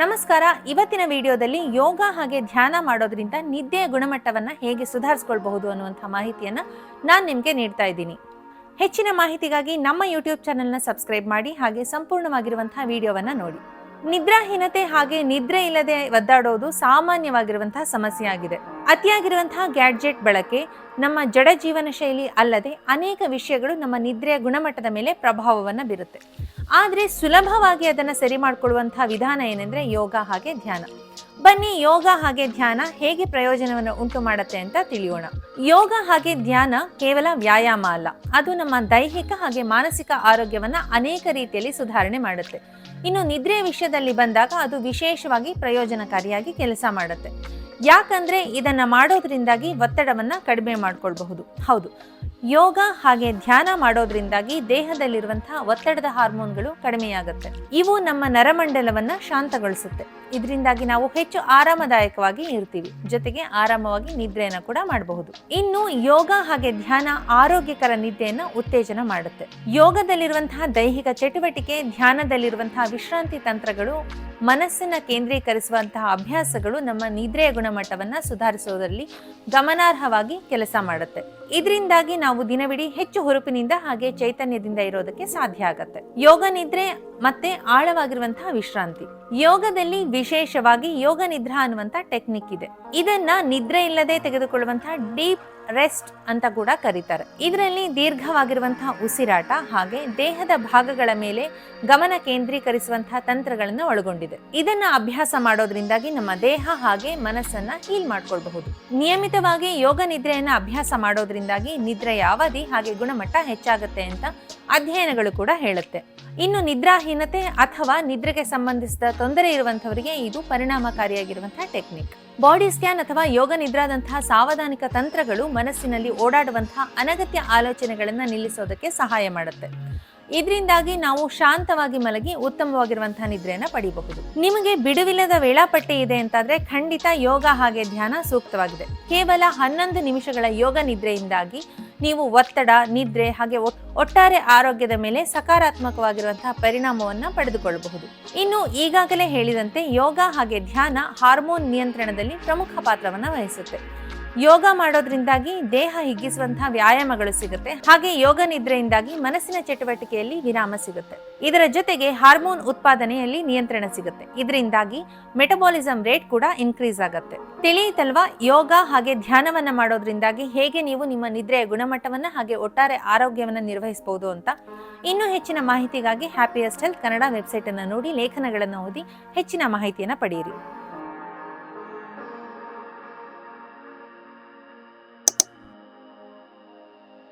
ನಮಸ್ಕಾರ. ಇವತ್ತಿನ ವಿಡಿಯೋದಲ್ಲಿ ಯೋಗ ಹಾಗೆ ಧ್ಯಾನ ಮಾಡೋದ್ರಿಂದ ನಿದ್ದೆಯ ಗುಣಮಟ್ಟವನ್ನು ಹೇಗೆ ಸುಧಾರಿಸ್ಕೊಳ್ಬಹುದು ಅನ್ನುವಂಥ ಮಾಹಿತಿಯನ್ನು ನಾನು ನಿಮಗೆ ನೀಡ್ತಾ ಇದ್ದೀನಿ. ಹೆಚ್ಚಿನ ಮಾಹಿತಿಗಾಗಿ ನಮ್ಮ ಯೂಟ್ಯೂಬ್ ಚಾನೆಲ್ನ ಸಬ್ಸ್ಕ್ರೈಬ್ ಮಾಡಿ ಹಾಗೆ ಸಂಪೂರ್ಣವಾಗಿರುವಂಥ ವಿಡಿಯೋವನ್ನು ನೋಡಿ. ನಿದ್ರಾಹೀನತೆ ಹಾಗೆ ನಿದ್ರೆ ಇಲ್ಲದೆ ಒದ್ದಾಡೋದು ಸಾಮಾನ್ಯವಾಗಿರುವಂತಹ ಸಮಸ್ಯೆ ಆಗಿದೆ ಅತಿಯಾಗಿರುವಂತಹ ಗ್ಯಾಡ್ಜೆಟ್ ಬಳಕೆ ನಮ್ಮ ಜಡ ಜೀವನ ಶೈಲಿ ಅಲ್ಲದೆ ಅನೇಕ ವಿಷಯಗಳು ನಮ್ಮ ನಿದ್ರೆಯ ಗುಣಮಟ್ಟದ ಮೇಲೆ ಪ್ರಭಾವವನ್ನು ಬೀರುತ್ತೆ. ಆದರೆ ಸುಲಭವಾಗಿ ಅದನ್ನು ಸರಿ ಮಾಡಿಕೊಳ್ಳುವಂತಹ ವಿಧಾನ ಏನೆಂದರೆ ಯೋಗ ಹಾಗೆ ಧ್ಯಾನ. ಬನ್ನಿ, ಯೋಗ ಹಾಗೆ ಧ್ಯಾನ ಹೇಗೆ ಪ್ರಯೋಜನವನ್ನು ಉಂಟು ಮಾಡುತ್ತೆ ಅಂತ ತಿಳಿಯೋಣ. ಯೋಗ ಹಾಗೆ ಧ್ಯಾನ ಕೇವಲ ವ್ಯಾಯಾಮ ಅಲ್ಲ, ಅದು ನಮ್ಮ ದೈಹಿಕ ಹಾಗೆ ಮಾನಸಿಕ ಆರೋಗ್ಯವನ್ನ ಅನೇಕ ರೀತಿಯಲ್ಲಿ ಸುಧಾರಣೆ ಮಾಡುತ್ತೆ. ಇನ್ನು ನಿದ್ರೆಯ ವಿಷಯದಲ್ಲಿ ಬಂದಾಗ ಅದು ವಿಶೇಷವಾಗಿ ಪ್ರಯೋಜನಕಾರಿಯಾಗಿ ಕೆಲಸ ಮಾಡುತ್ತೆ. ಯಾಕಂದ್ರೆ ಇದನ್ನ ಮಾಡೋದ್ರಿಂದಾಗಿ ಒತ್ತಡವನ್ನ ಕಡಿಮೆ ಮಾಡ್ಕೊಳ್ಬಹುದು. ಹೌದು, ಯೋಗ ಹಾಗೆ ಧ್ಯಾನ ಮಾಡೋದ್ರಿಂದಾಗಿ ದೇಹದಲ್ಲಿರುವಂತಹ ಒತ್ತಡದ ಹಾರ್ಮೋನ್ಗಳು ಕಡಿಮೆಯಾಗುತ್ತೆ. ಇವು ನಮ್ಮ ನರಮಂಡಲವನ್ನ ಶಾಂತಗೊಳಿಸುತ್ತೆ. ಇದರಿಂದಾಗಿ ನಾವು ಹೆಚ್ಚು ಆರಾಮದಾಯಕವಾಗಿ ಇರ್ತೀವಿ. ಜೊತೆಗೆ ಆರಾಮವಾಗಿ ನಿದ್ರೆಯನ್ನು ಕೂಡ ಮಾಡಬಹುದು. ಇನ್ನು ಯೋಗ ಹಾಗೆ ಧ್ಯಾನ ಆರೋಗ್ಯಕರ ನಿದ್ದೆಯನ್ನು ಉತ್ತೇಜನ ಮಾಡುತ್ತೆ. ಯೋಗದಲ್ಲಿರುವಂತಹ ದೈಹಿಕ ಚಟುವಟಿಕೆ, ಧ್ಯಾನದಲ್ಲಿರುವಂತಹ ವಿಶ್ರಾಂತಿ ತಂತ್ರಗಳು ಮನಸ್ಸನ್ನ ಕೇಂದ್ರೀಕರಿಸುವಂತಹ ಅಭ್ಯಾಸಗಳು ನಮ್ಮ ನಿದ್ರೆಯ ಗುಣಮಟ್ಟವನ್ನ ಸುಧಾರಿಸುವುದರಲ್ಲಿ ಗಮನಾರ್ಹವಾಗಿ ಕೆಲಸ ಮಾಡುತ್ತೆ. ಇದರಿಂದಾಗಿ ನಾವು ದಿನವಿಡೀ ಹೆಚ್ಚು ಹುರುಪಿನಿಂದ ಹಾಗೆ ಚೈತನ್ಯದಿಂದ ಇರೋದಕ್ಕೆ ಸಾಧ್ಯ ಆಗತ್ತೆ. ಯೋಗ ನಿದ್ರೆ ಮತ್ತೆ ಆಳವಾಗಿರುವಂತಹ ವಿಶ್ರಾಂತಿ. ಯೋಗದಲ್ಲಿ ವಿಶೇಷವಾಗಿ ಯೋಗ ನಿದ್ರಾ ಅನ್ನುವಂತ ಟೆಕ್ನಿಕ್ ಇದೆ. ಇದನ್ನ ನಿದ್ರೆ ಇಲ್ಲದೆ ತೆಗೆದುಕೊಳ್ಳುವಂತಹ ಡೀಪ್ ರೆಸ್ಟ್ ಅಂತ ಕೂಡ ಕರೀತಾರೆ. ಇದರಲ್ಲಿ ದೀರ್ಘವಾಗಿರುವಂತಹ ಉಸಿರಾಟ ಹಾಗೆ ದೇಹದ ಭಾಗಗಳ ಮೇಲೆ ಗಮನ ಕೇಂದ್ರೀಕರಿಸುವಂತಹ ತಂತ್ರಗಳನ್ನು ಒಳಗೊಂಡಿದೆ. ಇದನ್ನ ಅಭ್ಯಾಸ ಮಾಡೋದ್ರಿಂದಾಗಿ ನಮ್ಮ ದೇಹ ಹಾಗೆ ಮನಸ್ಸನ್ನ ಹೀಲ್ ಮಾಡ್ಕೊಳ್ಬಹುದು. ನಿಯಮಿತವಾಗಿ ಯೋಗ ನಿದ್ರೆಯನ್ನ ಅಭ್ಯಾಸ ಮಾಡೋದ್ರಿಂದಾಗಿ ನಿದ್ರೆಯ ಅವಧಿ ಹಾಗೆ ಗುಣಮಟ್ಟ ಹೆಚ್ಚಾಗುತ್ತೆ ಅಂತ ಅಧ್ಯಯನಗಳು ಕೂಡ ಹೇಳುತ್ತೆ. ಇನ್ನು ನಿದ್ರಾಹೀನತೆ ಅಥವಾ ನಿದ್ರೆಗೆ ಸಂಬಂಧಿಸಿದ ತೊಂದರೆ ಇರುವಂತವರಿಗೆ ಇದು ಪರಿಣಾಮಕಾರಿಯಾಗಿರುವಂತಹ ಟೆಕ್ನಿಕ್. ಬಾಡಿ ಸ್ಕ್ಯಾನ್ ಅಥವಾ ಯೋಗ ನಿದ್ರಾದಂತಹ ಸಾವಧಾನಿಕ ತಂತ್ರಗಳು ಮನಸ್ಸಿನಲ್ಲಿ ಓಡಾಡುವಂತಹ ಅನಗತ್ಯ ಆಲೋಚನೆಗಳನ್ನು ನಿಲ್ಲಿಸೋದಕ್ಕೆ ಸಹಾಯ ಮಾಡುತ್ತೆ. ಇದರಿಂದಾಗಿ ನಾವು ಶಾಂತವಾಗಿ ಮಲಗಿ ಉತ್ತಮವಾಗಿರುವಂತಹ ನಿದ್ರೆಯನ್ನ ಪಡೆಯಬಹುದು ನಿಮಗೆ ಬಿಡುವಿಲ್ಲದ ವೇಳಾಪಟ್ಟಿ ಇದೆ ಅಂತಾದ್ರೆ ಖಂಡಿತ ಯೋಗ ಹಾಗೆ ಧ್ಯಾನ ಸೂಕ್ತವಾಗಿದೆ. ಕೇವಲ ಹನ್ನೊಂದು ನಿಮಿಷಗಳ ಯೋಗ ನಿದ್ರೆಯಿಂದಾಗಿ ನೀವು ಒತ್ತಡ, ನಿದ್ರೆ ಹಾಗೆ ಒಟ್ಟಾರೆ ಆರೋಗ್ಯದ ಮೇಲೆ ಸಕಾರಾತ್ಮಕವಾಗಿರುವಂತಹ ಪರಿಣಾಮವನ್ನ ಪಡೆದುಕೊಳ್ಳಬಹುದು. ಇನ್ನು ಈಗಾಗಲೇ ಹೇಳಿದಂತೆ ಯೋಗ ಹಾಗೆ ಧ್ಯಾನ ಹಾರ್ಮೋನ್ ನಿಯಂತ್ರಣದಲ್ಲಿ ಪ್ರಮುಖ ಪಾತ್ರವನ್ನ ವಹಿಸುತ್ತೆ. ಯೋಗ ಮಾಡೋದ್ರಿಂದಾಗಿ ದೇಹ ಹಿಗ್ಗಿಸುವಂತಹ ವ್ಯಾಯಾಮಗಳು ಸಿಗುತ್ತೆ. ಹಾಗೆ ಯೋಗ ನಿದ್ರೆಯಿಂದಾಗಿ ಮನಸ್ಸಿನ ಚಟುವಟಿಕೆಯಲ್ಲಿ ವಿರಾಮ ಸಿಗುತ್ತೆ. ಇದರ ಜೊತೆಗೆ ಹಾರ್ಮೋನ್ ಉತ್ಪಾದನೆಯಲ್ಲಿ ನಿಯಂತ್ರಣ ಸಿಗುತ್ತೆ. ಇದರಿಂದಾಗಿ ಮೆಟಬಾಲಿಸಂ ರೇಟ್ ಕೂಡ ಇನ್ಕ್ರೀಸ್ ಆಗುತ್ತೆ. ತಿಳಿಯಿತಲ್ವಾ, ಯೋಗ ಹಾಗೆ ಧ್ಯಾನವನ್ನ ಮಾಡೋದ್ರಿಂದಾಗಿ ಹೇಗೆ ನೀವು ನಿಮ್ಮ ನಿದ್ರೆಯ ಗುಣಮಟ್ಟವನ್ನ ಹಾಗೆ ಒಟ್ಟಾರೆ ಆರೋಗ್ಯವನ್ನ ನಿರ್ವಹಿಸಬಹುದು ಅಂತ ಇನ್ನೂ ಹೆಚ್ಚಿನ ಮಾಹಿತಿಗಾಗಿ ಹ್ಯಾಪಿಯಸ್ಟ್ ಹೆಲ್ತ್ ಕನ್ನಡ ವೆಬ್ಸೈಟ್ ಅನ್ನು ನೋಡಿ ಲೇಖನಗಳನ್ನು ಓದಿ ಹೆಚ್ಚಿನ ಮಾಹಿತಿಯನ್ನು ಪಡೆಯಿರಿ.